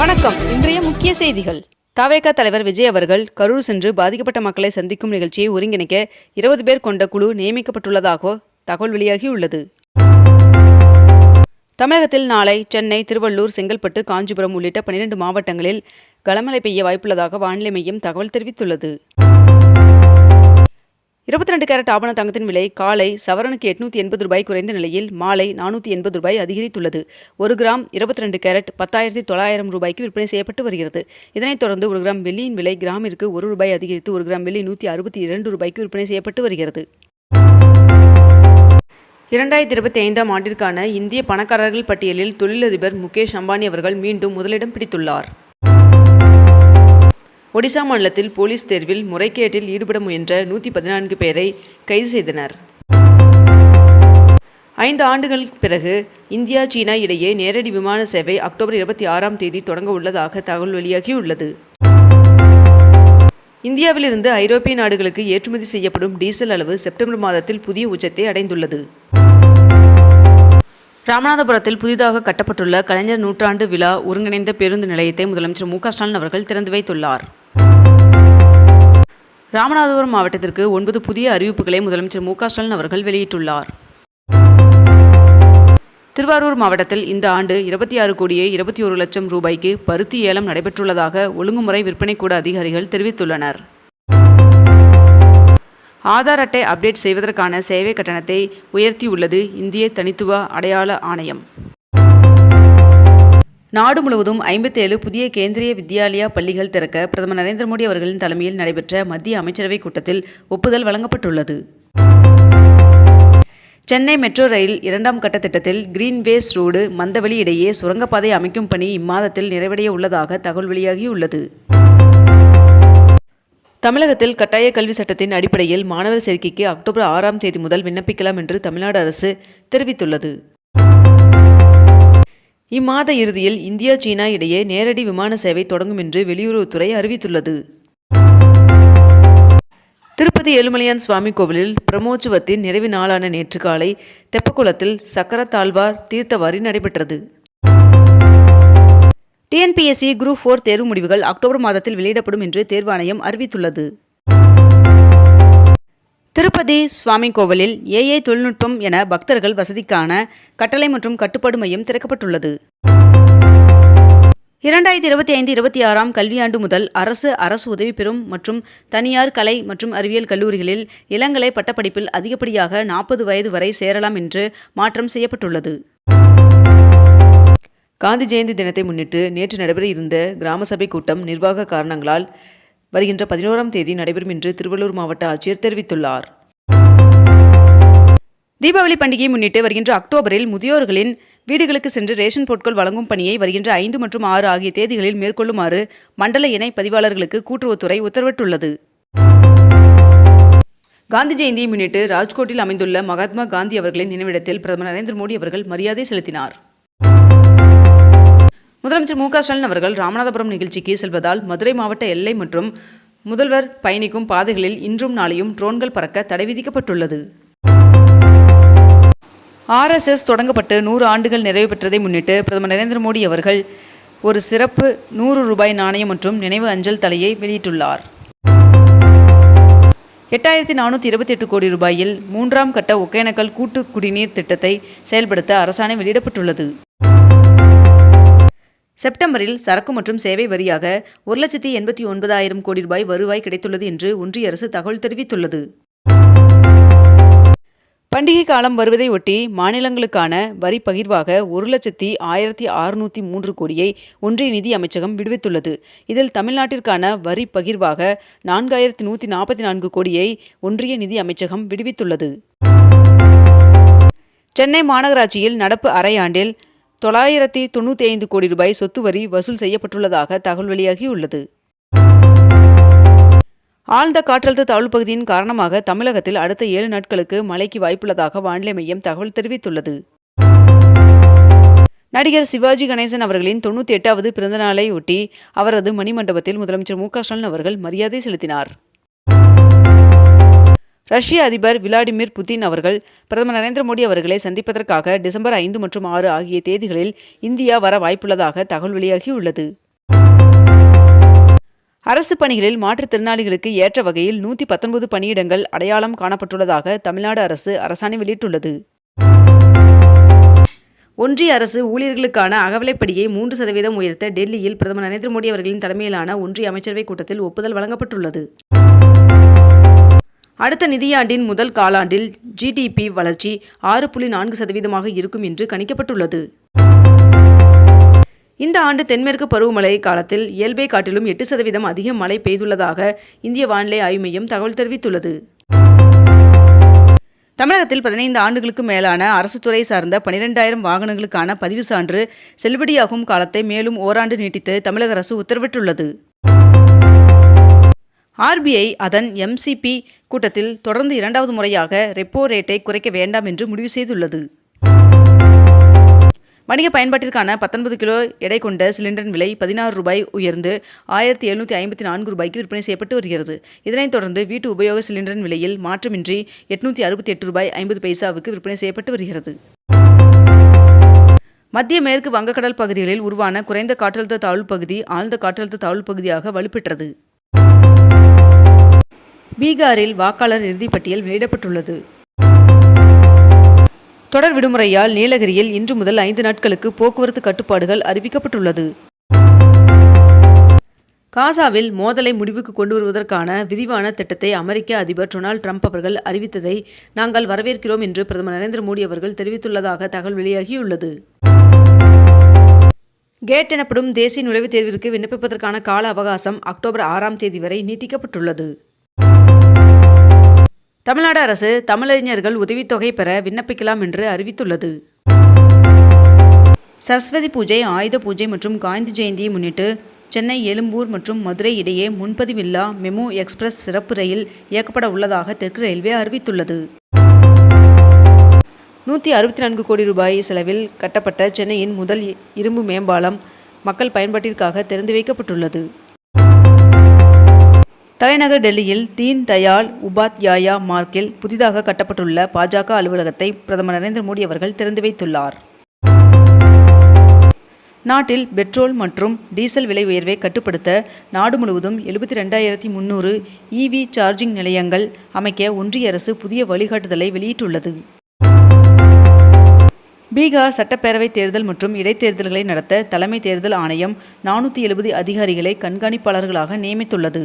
வணக்கம். இன்றைய முக்கிய செய்திகள். தவேக தலைவர் விஜய் அவர்கள் கரூர் சென்று பாதிக்கப்பட்ட மக்களை சந்திக்கும் நிகழ்ச்சியை ஒருங்கிணைக்க இருபது பேர் கொண்ட குழு நியமிக்கப்பட்டுள்ளதாக தகவல் வெளியாகியுள்ளது. தமிழகத்தில் நாளை சென்னை திருவள்ளூர் செங்கல்பட்டு காஞ்சிபுரம் உள்ளிட்ட பனிரெண்டு மாவட்டங்களில் கனமழை பெய்ய வாய்ப்புள்ளதாக வானிலை மையம் தகவல் தெரிவித்துள்ளது. இருபத்தி ரெண்டு கேரட் ஆபண தங்கத்தின் விலை காலை சவரனுக்கு எட்நூற்றி எண்பது ரூபாய் குறைந்த நிலையில் மாலை நானூற்றி எண்பது ரூபாய் அதிகரித்துள்ளது. ஒரு கிராம் இருபத்தி ரெண்டு கேரட் பத்தாயிரத்தி தொள்ளாயிரம் ரூபாய்க்கு விற்பனை செய்யப்பட்டு வருகிறது. இதனைத் தொடர்ந்து ஒரு கிராம் வெள்ளியின் விலை கிராமிற்கு ஒரு ரூபாய் அதிகரித்து ஒரு கிராம் வெள்ளி நூற்றி அறுபத்தி இரண்டு ரூபாய்க்கு விற்பனை செய்யப்பட்டு வருகிறது. இரண்டாயிரத்தி இருபத்தி ஐந்தாம் ஆண்டிற்கான இந்திய பணக்காரர்கள் பட்டியலில் தொழிலதிபர் முகேஷ் அம்பானி அவர்கள் மீண்டும் முதலிடம் பிடித்துள்ளார். ஒடிசா மாநிலத்தில் போலீஸ் தேர்வில் முறைகேட்டில் ஈடுபட முயன்ற நூற்றி பதினான்கு பேரை கைது செய்தனர். ஐந்து ஆண்டுகளுக்கு பிறகு இந்தியா சீனா இடையே நேரடி விமான சேவை அக்டோபர் இருபத்தி ஆறாம் தேதி தொடங்க உள்ளதாக தகவல் வெளியாகியுள்ளது. இந்தியாவிலிருந்து ஐரோப்பிய நாடுகளுக்கு ஏற்றுமதி செய்யப்படும் டீசல் அளவு செப்டம்பர் மாதத்தில் புதிய உச்சத்தை அடைந்துள்ளது. ராமநாதபுரத்தில் புதிதாக கட்டப்பட்டுள்ள கலைஞர் நூற்றாண்டு விழா ஒருங்கிணைந்த பேருந்து நிலையத்தை முதலமைச்சர் மு க ஸ்டாலின் அவர்கள் திறந்து வைத்துள்ளார். ராமநாதபுரம் மாவட்டத்திற்கு ஒன்பது புதிய அறிவிப்புகளை முதலமைச்சர் மு ஸ்டாலின் அவர்கள் வெளியிட்டுள்ளார். திருவாரூர் மாவட்டத்தில் இந்த ஆண்டு இருபத்தி ஆறு கோடியே இருபத்தி ஒரு லட்சம் ரூபாய்க்கு பருத்தி ஏலம் நடைபெற்றுள்ளதாக ஒழுங்குமுறை விற்பனை கூட அதிகாரிகள் தெரிவித்துள்ளனர். ஆதார் அட்டை அப்டேட் செய்வதற்கான சேவை கட்டணத்தை உயர்த்தியுள்ளது இந்திய தனித்துவ அடையாள ஆணையம். நாடு முழுவதும் ஐம்பத்தேழு புதிய கேந்திரிய வித்யாலயா பள்ளிகள் திறக்க பிரதமர் நரேந்திர மோடி அவர்களின் தலைமையில் நடைபெற்ற மத்திய அமைச்சரவைக் கூட்டத்தில் ஒப்புதல் வழங்கப்பட்டுள்ளது. சென்னை மெட்ரோ ரயில் இரண்டாம் கட்ட திட்டத்தில் கிரீன்வேஸ் ரோடு மந்தவெளி இடையே சுரங்கப்பாதை அமைக்கும் பணி இம்மாதத்தில் நிறைவடைய உள்ளதாக தகவல் வெளியாகியுள்ளது. தமிழகத்தில் கட்டாய கல்வி சட்டத்தின் அடிப்படையில் மாணவர் சேர்க்கைக்கு அக்டோபர் ஆறாம் தேதி முதல் விண்ணப்பிக்கலாம் என்று தமிழ்நாடு அரசு தெரிவித்துள்ளது. இம்மாத இறுதியில் இந்தியா சீனா இடையே நேரடி விமான சேவை தொடங்கும் என்று வெளியுறவுத்துறை அறிவித்துள்ளது. திருப்பதி ஏழுமலையான் சுவாமி கோவிலில் பிரமோற்சவத்தின் நிறைவு நாளான நேற்று காலை தெப்பக்குளத்தில் சக்கரத்தாழ்வார் தீர்த்தவாரி நடைபெற்றது. டிஎன்பிஎஸ்சி குரூப் ஃபோர் தேர்வு முடிவுகள் அக்டோபர் மாதத்தில் வெளியிடப்படும் என்று தேர்வாணையம் அறிவித்துள்ளது. திருப்பதி சுவாமி கோவிலில் ஏஐ தொழில்நுட்பம் என பக்தர்கள் வசதிக்கான கட்டளை மற்றும் கட்டுப்பாடு மையம் திறக்கப்பட்டுள்ளது. இரண்டாயிரத்தி இருபத்தி ஐந்து இருபத்தி ஆறாம் கல்வியாண்டு முதல் அரசு அரசு உதவி பெறும் மற்றும் தனியார் கலை மற்றும் அறிவியல் கல்லூரிகளில் இளங்கலை பட்டப்படிப்பில் அதிகப்படியாக நாற்பது வயது வரை சேரலாம் என்று மாற்றம் செய்யப்பட்டுள்ளது. காந்தி ஜெயந்தி தினத்தை முன்னிட்டு நேற்று நடைபெற இருந்த கிராம சபை கூட்டம் நிர்வாக காரணங்களால் வருகின்ற பதினோராம் தேதி நடைபெறும் என்று திருவள்ளூர் மாவட்ட ஆட்சியர் தெரிவித்துள்ளார். தீபாவளி பண்டிகையை முன்னிட்டு வருகின்ற அக்டோபரில் முதியோர்களின் வீடுகளுக்கு சென்று ரேஷன் பொருட்கள் வழங்கும் பணியை வருகின்ற ஐந்து மற்றும் ஆறு ஆகிய தேதிகளில் மேற்கொள்ளுமாறு மண்டல இணை பதிவாளர்களுக்கு கூட்டுறவுத்துறை உத்தரவிட்டுள்ளது. காந்தி ஜெயந்தியை முன்னிட்டு ராஜ்கோட்டில் அமைந்துள்ள மகாத்மா காந்தி அவர்களின் நினைவிடத்தில் பிரதமர் நரேந்திர மோடி அவர்கள் மரியாதை செலுத்தினார். முதலமைச்சர் மு க ஸ்டாலின் அவர்கள் ராமநாதபுரம் நிகழ்ச்சிக்கு செல்வதால் மதுரை மாவட்ட எல்லை மற்றும் முதல்வர் பயணிக்கும் பாதைகளில் இன்றும் நாளையும் ட்ரோன்கள் பறக்க தடை விதிக்கப்பட்டுள்ளது. ஆர்எஸ்எஸ் தொடங்கப்பட்டு நூறு ஆண்டுகள் நிறைவு பெற்றதை முன்னிட்டு பிரதமர் நரேந்திர மோடி அவர்கள் ஒரு சிறப்பு நூறு ரூபாய் நாணயம் மற்றும் நினைவு அஞ்சல் தலையை வெளியிட்டுள்ளார். எட்டாயிரத்தி நானூற்றி இருபத்தி எட்டு கோடி ரூபாயில் மூன்றாம் கட்ட ஒகேனக்கல் கூட்டு குடிநீர் திட்டத்தை செயல்படுத்த அரசாணை வெளியிடப்பட்டுள்ளது. செப்டம்பரில் சரக்கு மற்றும் சேவை வரியாக ஒரு லட்சத்தி எண்பத்தி ஒன்பதாயிரம் கோடி ரூபாய் வருவாய் கிடைத்துள்ளது என்று ஒன்றிய அரசு தகவல் தெரிவித்துள்ளது. பண்டிகை காலம் வருவதை ஒட்டி மாநிலங்களுக்கான வரி பகிர்வாக ஒரு லட்சத்தி ஆயிரத்தி அறுநூற்றி மூன்று கோடியை ஒன்றிய நிதி அமைச்சகம் விடுவித்துள்ளது. இதில் தமிழ்நாட்டிற்கான வரி பகிர்வாக நான்காயிரத்தி நூற்றி நாற்பத்தி நான்கு கோடியை ஒன்றிய நிதி அமைச்சகம் விடுவித்துள்ளது. சென்னை மாநகராட்சியில் நடப்பு அரையாண்டில் தொள்ளாயிரத்தி தொண்ணூற்றி ஐந்து கோடி ரூபாய் சொத்து வரி வசூல் செய்யப்பட்டுள்ளதாக தகவல் வெளியாகியுள்ளது. ஆழ்ந்த காற்றழுத்த தாழ்வு பகுதியின் காரணமாக தமிழகத்தில் அடுத்த ஏழு நாட்களுக்கு மழைக்கு வாய்ப்புள்ளதாக வானிலை மையம் தகவல் தெரிவித்துள்ளது. நடிகர் சிவாஜி கணேசன் அவர்களின் தொண்ணூற்றி எட்டாவது பிறந்தநாளை ஒட்டி அவரது மணிமண்டபத்தில் முதலமைச்சர் மு க ஸ்டாலின் அவர்கள் மரியாதை செலுத்தினார். ரஷ்ய அதிபர் விளாடிமிர் புதின் அவர்கள் பிரதமர் நரேந்திர மோடி அவர்களை சந்திப்பதற்காக டிசம்பர் ஐந்து மற்றும் ஆறு ஆகிய தேதிகளில் இந்தியா வர வாய்ப்புள்ளதாக தகவல் வெளியாகியுள்ளது. அரசு பணிகளில் மாற்றுத்திறனாளிகளுக்கு ஏற்ற வகையில் நூற்றி பத்தொன்பது பணியிடங்கள் அடையாளம் காணப்பட்டுள்ளதாக தமிழ்நாடு அரசு அரசாணை வெளியிட்டுள்ளது. ஒன்றிய அரசு ஊழியர்களுக்கான அகவலைப்படியை மூன்று சதவீதம் உயர்த்த டெல்லியில் பிரதமர் நரேந்திர மோடி அவர்களின் தலைமையிலான ஒன்றிய அமைச்சரவைக் கூட்டத்தில் ஒப்புதல் வழங்கப்பட்டுள்ளது. அடுத்த நிதியாண்டின் முதல் காலாண்டில் ஜிடிபி வளர்ச்சி ஆறு புள்ளி நான்கு சதவீதமாக இருக்கும் என்று கணிக்கப்பட்டுள்ளது. இந்த ஆண்டு தென்மேற்கு பருவமழை காலத்தில் இயல்பை காட்டிலும் எட்டு சதவீதம் அதிக மழை பெய்துள்ளதாக இந்திய வானிலை ஆய்வு மையம் தகவல் தெரிவித்துள்ளது. தமிழகத்தில் பதினைந்து ஆண்டுகளுக்கு மேலான அரசு துறை சார்ந்த பனிரெண்டாயிரம் வாகனங்களுக்கான பதிவு சான்று செல்லுபடியாகும் காலத்தை மேலும் ஓராண்டு நீட்டித்து தமிழக அரசு உத்தரவிட்டுள்ளது. ஆர்பிஐ அதன் எம்சிபி கூட்டத்தில் தொடர்ந்து இரண்டாவது முறையாக ரெப்போ ரேட்டை குறைக்க வேண்டாம் என்று முடிவு செய்துள்ளது. வணிக பயன்பாட்டிற்கான பத்தொன்பது கிலோ எடை கொண்ட சிலிண்டரின் விலை பதினாறு ரூபாய் உயர்ந்து ஆயிரத்தி எழுநூற்றி ஐம்பத்தி நான்கு ரூபாய்க்கு விற்பனை செய்யப்பட்டு வருகிறது. இதனைத் தொடர்ந்து வீட்டு உபயோக சிலிண்டரின் விலையில் மாற்றமின்றி எட்நூற்றி அறுபத்தி எட்டு ரூபாய் ஐம்பது பைசாவுக்கு விற்பனை செய்யப்பட்டு வருகிறது. மத்திய மேற்கு வங்கக்கடல் பகுதிகளில் உருவான குறைந்த காற்றழுத்த தாழ்வு பகுதி ஆழ்ந்த காற்றழுத்த தாழ்வு பகுதியாக வலுப்பெற்றது. பீகாரில் வாக்காளர் இறுதிப்பட்டியல் வெளியிடப்பட்டுள்ளது. தொடர் விடுமுறையால் நீலகிரியில் இன்று முதல் ஐந்து நாட்களுக்கு போக்குவரத்து கட்டுப்பாடுகள் அறிவிக்கப்பட்டுள்ளது. காசாவில் மோதலை முடிவுக்கு கொண்டு வருவதற்கான விரிவான திட்டத்தை அமெரிக்க அதிபர் டொனால்ட் ட்ரம்ப் அவர்கள் அறிவித்ததை நாங்கள் வரவேற்கிறோம் என்று பிரதமர் நரேந்திர மோடி அவர்கள் தெரிவித்துள்ளதாக தகவல் வெளியாகியுள்ளது. கேட் எனப்படும் தேசிய நுழைவுத் தேர்விற்கு விண்ணப்பிப்பதற்கான கால அவகாசம் அக்டோபர் ஆறாம் தேதி வரை நீட்டிக்கப்பட்டுள்ளது. தமிழ்நாடு அரசு தமிழறிஞர்கள் உதவித்தொகை பெற விண்ணப்பிக்கலாம் என்று அறிவித்துள்ளது. சரஸ்வதி பூஜை ஆயுத பூஜை மற்றும் காந்தி ஜெயந்தியை முன்னிட்டு சென்னை எழும்பூர் மற்றும் மதுரை இடையே முன்பதிவில்லா மெமு எக்ஸ்பிரஸ் சிறப்பு ரயில் இயக்கப்பட உள்ளதாக தெற்கு ரயில்வே அறிவித்துள்ளது. நூற்றி அறுபத்தி நான்கு கோடி ரூபாய் செலவில் கட்டப்பட்ட சென்னையின் முதல் இரும்பு மேம்பாலம் மக்கள் பயன்பாட்டிற்காக திறந்து வைக்கப்பட்டுள்ளது. தலைநகர் டெல்லியில் தீன் தயாள் உபாத்யாயா மார்க்கில் புதிதாக கட்டப்பட்டுள்ள பாஜக அலுவலகத்தை பிரதமர் நரேந்திர மோடி அவர்கள் திறந்து வைத்துள்ளார். நாட்டில் பெட்ரோல் மற்றும் டீசல் விலை உயர்வை கட்டுப்படுத்த நாடு முழுவதும் எழுபத்தி ரெண்டாயிரத்தி முன்னூறு இவி சார்ஜிங் நிலையங்கள் அமைக்க ஒன்றிய அரசு புதிய வழிகாட்டுதலை வெளியிட்டுள்ளது. பீகார் சட்டப்பேரவைத் தேர்தல் மற்றும் இடைத்தேர்தல்களை நடத்த தலைமை தேர்தல் ஆணையம் நானூற்றி எழுபது அதிகாரிகளை கண்காணிப்பாளர்களாக நியமித்துள்ளது.